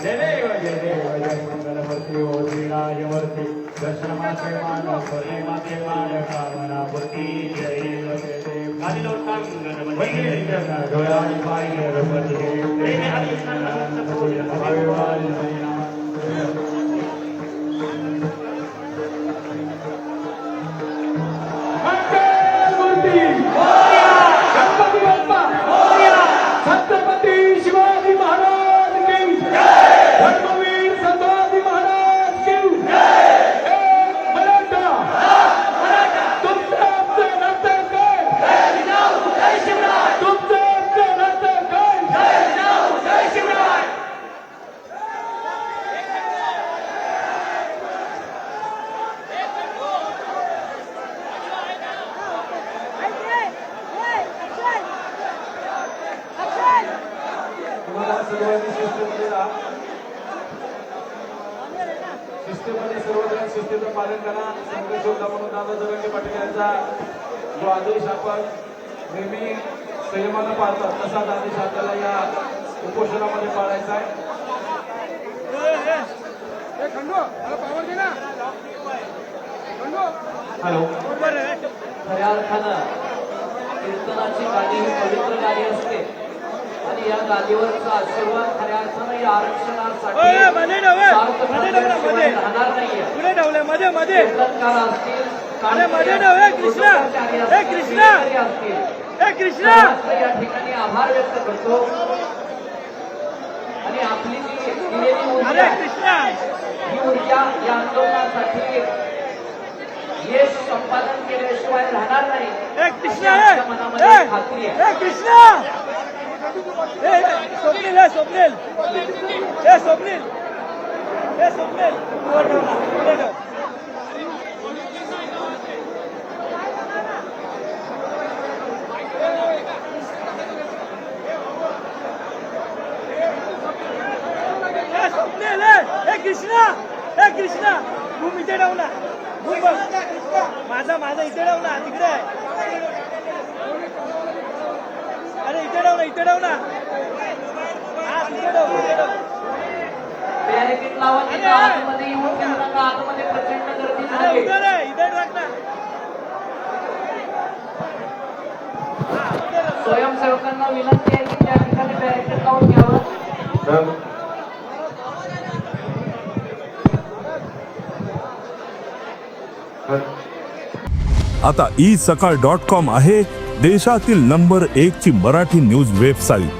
जय देव जय देव जय मंगलमूर्ती ओ श्रीराजमूर्ती दर्शनमाचे मानव माते माय कामना मूर्ती जय देव जय देव सर्वांनी शिस्तीमध्ये राहा शिस्तीमध्ये सर्वजण शिस्तीचं पालन करा. संघर्ष होता म्हणून दादा जरंगे पाटील यांचा जो आदेश आपण नेहमी संयमानं पाळतात तसाच आदेश आपल्याला या उपोषणामध्ये पाळायचा आहे. हॅलो. खऱ्या अर्थानं कीर्तनाची गाणी ही पवित्र गाणी असते. आणि या गादीवरचा आशीर्वाद खऱ्या अर्थानं या आरक्षणासाठी. राहणार नाहीये. पुढे ठेवले मध्ये मध्ये. कीर्तनकार असतील अरे मध्ये नव्हे कृष्णा. कृष्णा. कीर्तनकारी असतील. कृष्णा. सर्वांचे या ठिकाणी आभार व्यक्त करतो. आणि आपली जी दिलेली ऊर्जा ही ऊर्जा या आंदोलनासाठी यश संपादन केल्याशिवाय राहणार नाही. मनामध्ये खात्री आहे. कृष्णा. स्वप्नील हे स्वप्नील. हे स्वप्नील. हे स्वप्नील. हे स्वप्नील हे कृष्णा. हे कृष्णा. तू इथे ठेव ना. तू माझा माझा इथे ठेव ना तिकडे. आहे अरे इथे ठेव ना इथे ठेव ना हा तिथे ठेव तिथे ठेव बॅरिकेड लावा तिथं आतमध्ये येऊन घेऊ नका आतमध्ये प्रचंड गर्दी झाली. स्वयंसेवकांना विनंती आहे की त्या ठिकाणी बॅरिकेड लावून घ्यावं. आता ई सकाळ डॉट कॉम आहे देशातील नंबर एक ची मराठी न्यूज वेबसाईट